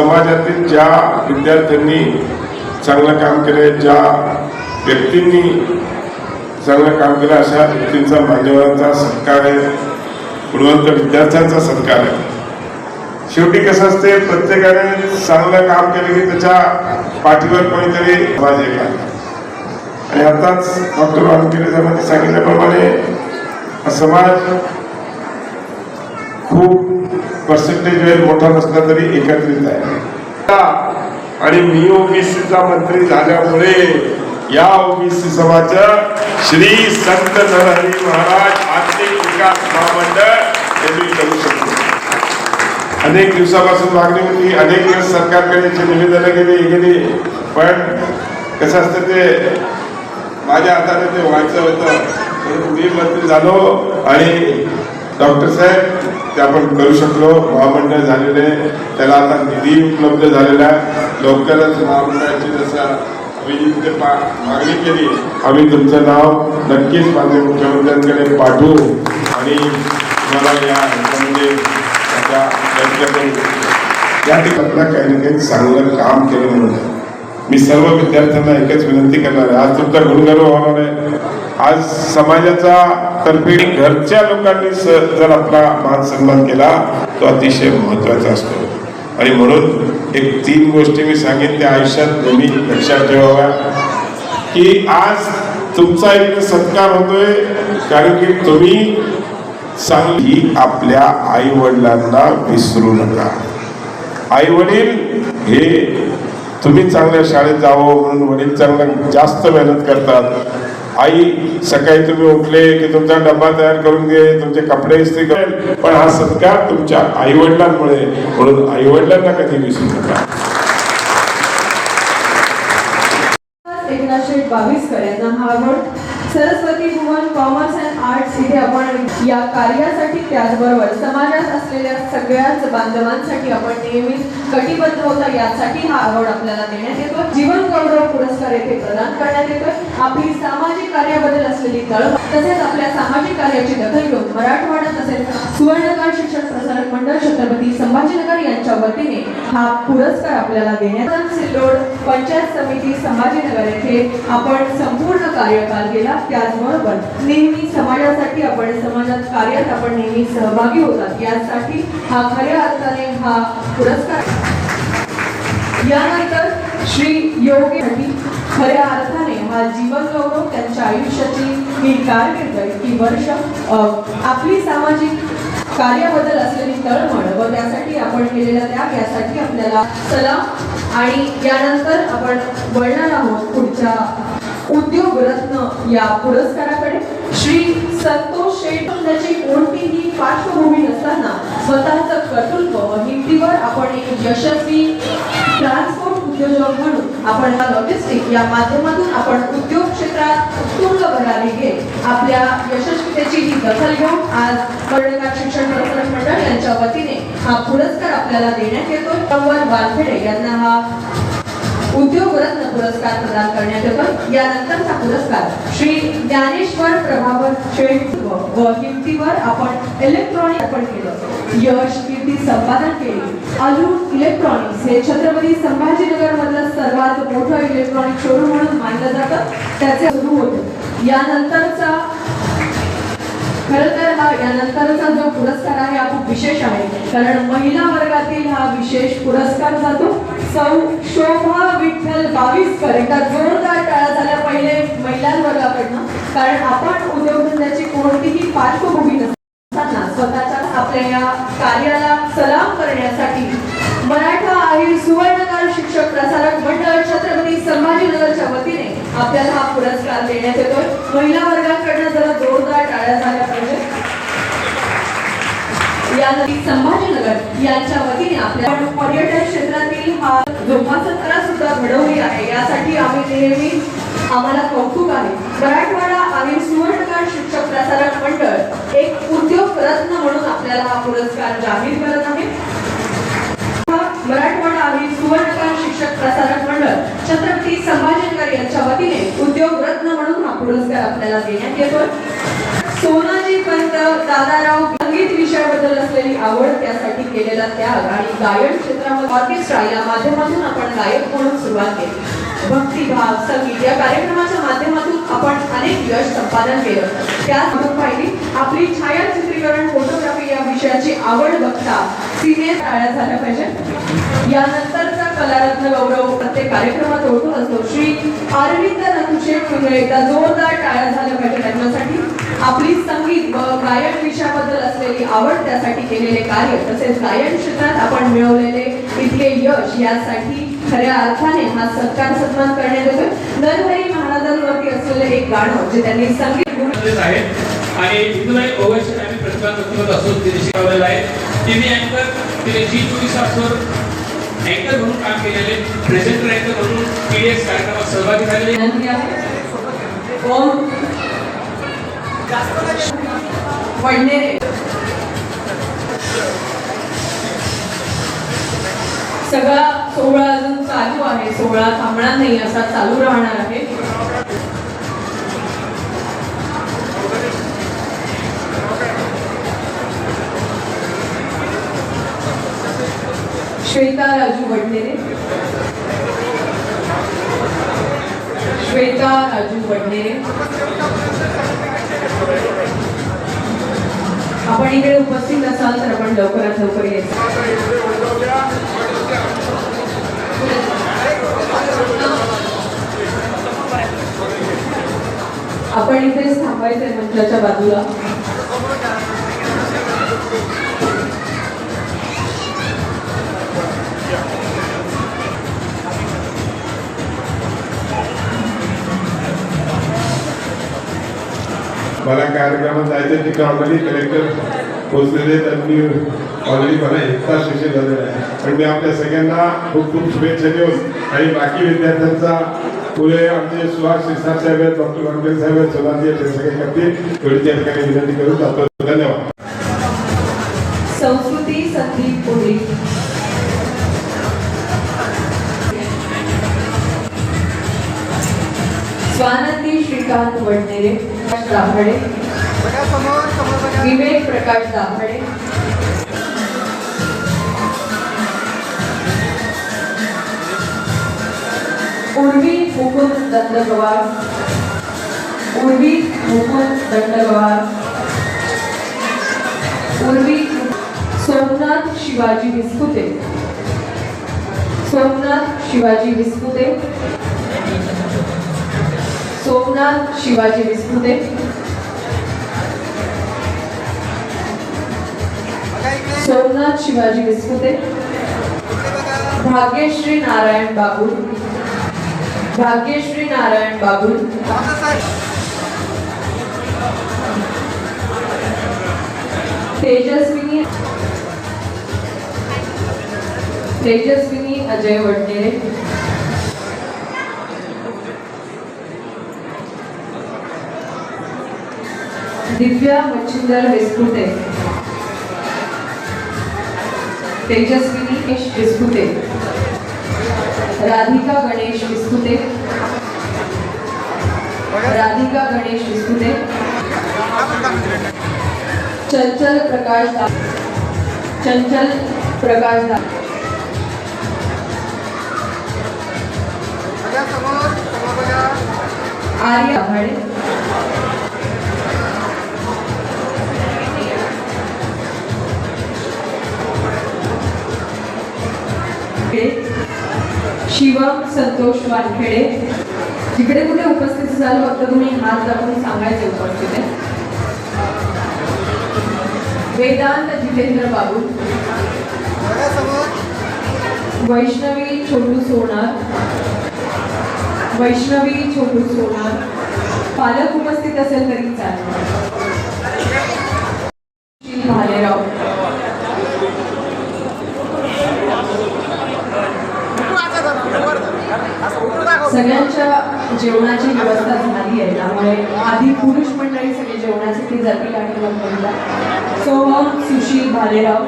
समाजातील ज्या विद्यार्थ्यांनी चांगलं काम केलं ज्या व्यक्तींनी चांगलं काम केलं अशा व्यक्तींचा मान्यवरांचा सत्कार आहे. गुणवंत विद्यार्थ्यांचा सत्कार आहे. शेवटी कसं असते प्रत्येकाने चांगलं काम केलं की त्याच्या पाठीवर कोणीतरी समाज एक आणि आताच डॉक्टर वानखेडे साहेबांनी सांगितल्याप्रमाणे समाज खूप पर्सेंटेज वेळ मोठा नसला तरी एकत्रित आहे. आणि मी ओबीसीचा मंत्री झाल्यामुळे या ओबीसी समाज श्री संत नरहरी महाराज आर्थिक विकास महामंडळ हे मी करू शकतो. अनेक दिवसापासून मागणी होती अनेक दिवस सरकारकडे जे निवेदनं गेली हे गेली. पण कसं असतं ते माझ्या हाताने ते व्हायचं होतं. मी मंत्री झालो आणि डॉक्टर साहेब ते आपण करू शकलो. महामंडळ झालेले त्याला आता निधी उपलब्ध झालेला आहे. लवकरच महामंडळाची जसं अभिजितने पा मागणी केली. आम्ही तुमचं नाव नक्कीच मान्य मुख्यमंत्र्यांकडे पाठवू. आणि मला या ह्याच्यामध्ये आता प्रयत्न करू. या ठिकाणी काही ना काही चांगलं काम केलं म्हणून. मी सर्व विद्यार्थ्यांना एकच विनंती करणार आहे. आज तुमचा गुणगर्व होणार आहे. आज समाजाचा तर्फे घरच्या लोकांनी जर आपला मान सन्मान केला तो अतिशय महत्त्वाचा असतो. आणि म्हणून एक तीन गोष्टी मी सांगितल्या त्या आयुष्यात नेहमी लक्षात ठेवाव्या की आज तुमचा एक सत्कार होतोय कारण की तुम्ही चांगली आपल्या आई वडिलांना विसरू नका. आई वडील हे तुम्ही चांगल्या शाळेत जावं म्हणून वडील चांगलं जास्त मेहनत करतात. आई सकाळी तुम्ही उठले की तुमचा डब्बा तयार करून घे तुमचे कपडे इस्त्री करेल पण हा सत्कार तुमच्या आई वडिलांमुळे म्हणून आई वडिलांना कधी विसरू नका. एकनाथशे बावीसकर हा award Saraswati Bhuvan commerce and arts इथे आपण या कार्यासाठी त्याचबरोबर समाजात असलेल्या सगळ्याच बांधवांसाठी आपण नेहमीच कटिबद्ध होता यासाठी हा अवॉर्ड आपल्याला देण्यात येतो जीवन गौरव पुरस्कार येथे प्रदान करण्यात येतोय. आपली सामाजिक कार्याबद्दल असलेली तळप तसेच आपल्या सामाजिक कार्याची दखल घेऊन मराठवाडा तसेच सुवर्णकार शिक्षण प्रसारक मंडळ छत्रपती संभाजीनगर यांच्या वतीने हा पुरस्कार आपल्याला देण्यात सिल्लोड पंचायत समिती संभाजीनगर येथे आपण संपूर्ण कार्यकाल केला त्याचबरोबर नेहमी समाजासाठी आपण समाजात कार्यात आपण नेहमी सहभागी होतात. यासाठी हा खऱ्या अर्थाने हा पुरस्कार. यानंतर श्री योगी खऱ्या अर्थाने हा जीवन गौरव त्यांच्या आयुष्याची ही कारकीर्द इतकी वर्ष आपली सामाजिक कार्याबद्दल असलेली तळमळ व त्यासाठी आपण केलेला त्याग यासाठी आपल्याला सलाम आणि यानंतर आपण वळणार आहोत पुढच्या उद्योग रत्न या पुरस्काराकडे श्री संतोष शेठ त्याची कोणतीही पार्श्वभूमी नसताना स्वतःचं कर्तृत्व व हिमतीवर आपण एक यशस्वी ट्रान्सपोर्ट उद्योजक म्हणून आपण हा लॉजिस्टिक या माध्यमातून आपण उद्योग क्षेत्रात उत्तुंग भरारी घेत आपल्या यशस्वीतेची ही दखल घेऊन आज कर्णकार शिक्षण प्रसारक मंडळ यांच्या वतीने हा पुरस्कार आपल्याला देण्यात येतो कंवर वानखेडे यांना हा उद्योग रत्न पुरस्कार प्रदान करण्यात येतो. यानंतरचा पुरस्कार श्री ज्ञानेश्वर प्रभावर शेठ व हिमतीवर आपण इलेक्ट्रॉनिक आपण केलं. यश कीर्ती संपादन केली. अजून इलेक्ट्रॉनिक्स हे छत्रपती संभाजीनगर मधलं सर्वात मोठं इलेक्ट्रॉनिक शोरूम म्हणून मानलं जातं. त्याचे सुरू होते. यानंतरचा खर तर हा यानंतरचा जो पुरस्कार आहे हा खूप विशेष आहे. कारण महिला वर्गातील हा विशेष पुरस्कार जातो. सौ शोभा विठ्ठल बावीसकर एकदा जोरदार टाळा झाल्या पहिले महिला वर्गाकडनं कारण आपण उद्योगधंद्याची कोणतीही पार्श्वभूमी नसताना स्वतःच्या आपल्या या कार्याला सलाम करण्यासाठी मराठा आहे सुवर्णकार शिक्षक प्रसारक मंडळ छत्रपती संभाजीनगरच्या वतीने आपल्याला हा पुरस्कार देण्यात येतोय. महिला वर्गाकडनं जरा जोरदार टाळ्या झाल्या पाहिजे. यानंतर संभाजीनगर यांच्या वतीने आपल्या पर्यटन क्षेत्रातील हा जोपासना सुद्धा घडवली आहे. यासाठी आम्ही नेहमी आम्हाला कौतुक आहे. मराठवाडा आणि सुवर्णकार शिक्षक प्रसारक मंडळ एक उद्योग रत्न म्हणून आपल्याला हा पुरस्कार जाहीर करत आहे. मराठवाडा आणि सुवर्णकार शिक्षक प्रसारक मंडळ छत्रपती संभाजीनगर यांच्या वतीने उद्योग रत्न म्हणून हा पुरस्कार आपल्याला देण्यात येतो सोनाजी पंत दादाराव संगीत विषयाबद्दल कार्याबद्दल असलेली आवड त्यासाठी केलेला त्याग आणि गायन क्षेत्रामध्ये ऑर्केस्ट्रा या माध्यमातून आपण गायक म्हणून सुरुवात केली. भक्तिभाव संगीत या कार्यक्रमाच्या माध्यमातून आपण अनेक यश संपादन केलं. त्याचबरोबर पाहिली आपली छायाचित्रीकरण फोटोग्राफी या विषयाची आवड बघता सिने टाळ्या झाल्या पाहिजे. यानंतरचा कलारत्न गौरव प्रत्येक कार्यक्रमात ओळखून असतो. श्री अरविंद नथुशे पुन्हा एकदा जोरदार टाळ्या झाल्या पाहिजे त्यांच्यासाठी. आपली संगीत व गायन विषयाबद्दल असलेली आवड त्यासाठी केलेले कार्य तसेच गायन क्षेत्रात आपण मिळवलेले इतके यश यासाठी खऱ्या अर्थाने हा सत्कार सन्मान करण्यात येतोय. नरहरी महाराजांवरती असलेले एक गाणं जे त्यांनी संगीत आहे. आणि इथूनही ओवैश्य आम्ही प्रतिभा प्रतिभा असो तिने शिकवलेलं आहे. टीव्ही अँकर तिने जी चोवीस तासवर अँकर म्हणून काम केलेले प्रेझेंटर अँकर म्हणून पीडीएस कार्यक्रमात सहभागी झालेले ओम. वडनेरे. सगळा सोहळा अजून चालू आहे. सोहळा थांबणार नाही असा चालू राहणार आहे. श्वेता राजू वडनेरे. श्वेता राजू वडनेरे. आपण इकडे उपस्थित असाल तर आपण लवकरात लवकर यायचं आपण इथेच थांबायचंय मंचाच्या बाजूला. मला कार्यक्रमात जायचं तिकडे ऑलरेडी कलेक्टर पोचलेले त्यांनी ऑलरेडी मला एक तास उशीर झालेला आहे. पण मी आपल्या सगळ्यांना खूप खूप शुभेच्छा देऊन आणि बाकी विद्यार्थ्यांचा पुढे आमचे सुहास शिरसाट साहेब आहेत डॉक्टर वानखेडे साहेब आहेत आहेत हे सगळे करतील. एवढी त्या ठिकाणी विनंती करून जातो धन्यवाद. संस्कृती स्वानंदी श्रीकांत वडनेरे दाभाडे विवेक प्रकाश दाभाडे उर्वी मुकुंद दंडगवार। उर्वी मुकुंद दंडगवार। उर्वी सोमनाथ शिवाजी विस्कुते सोमनाथ शिवाजी विस्कुते सोमनाथ शिवाजी विस्कुते सोमनाथ शिवाजी विस्कुते भाग्यश्री नारायण बाबुल भाग्यश्री नारायण बाबुल तेजस्विनी तेजस्विनी अजय वडनेरे दिव्या मच्छिंदर विस्कुटे तेजस्विनी यश विस्कुटे राधिका गणेश विस्कुते राधिका गणेश विस्कुते चंचल प्रकाश चंचल प्रकाश दा आर्य आभाडे शिवम संतोष वानखेडे. जिकडे कुठे उपस्थित झालं फक्त तुम्ही हात दाखवून सांगायचे उपस्थित आहे. वेदांत जितेंद्र बाबू. वैष्णवी छोटू सोनार. वैष्णवी छोटू सोनार. पालक उपस्थित असेल तरी चालेल. भालेराव. सगळ्यांच्या जेवणाची व्यवस्था झाली आहे त्यामुळे आधी पुरुष मंडळी सगळे जेवणासाठी जातील आणि मग महिला. सोहम सुशील भालेराव.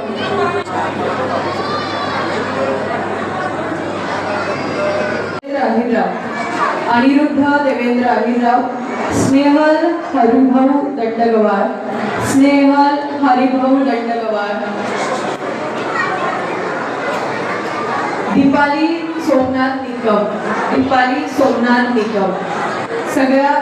देवेंद्र अहिरराव. अनिरुद्ध देवेंद्र अहिरराव. स्नेहल हरिभाऊ दंडगवार. स्नेहल हरिभाऊ दंडगवार. दीपाली सोमनाथ निकम दीपाली सोमनाथ निकम. सगळ्या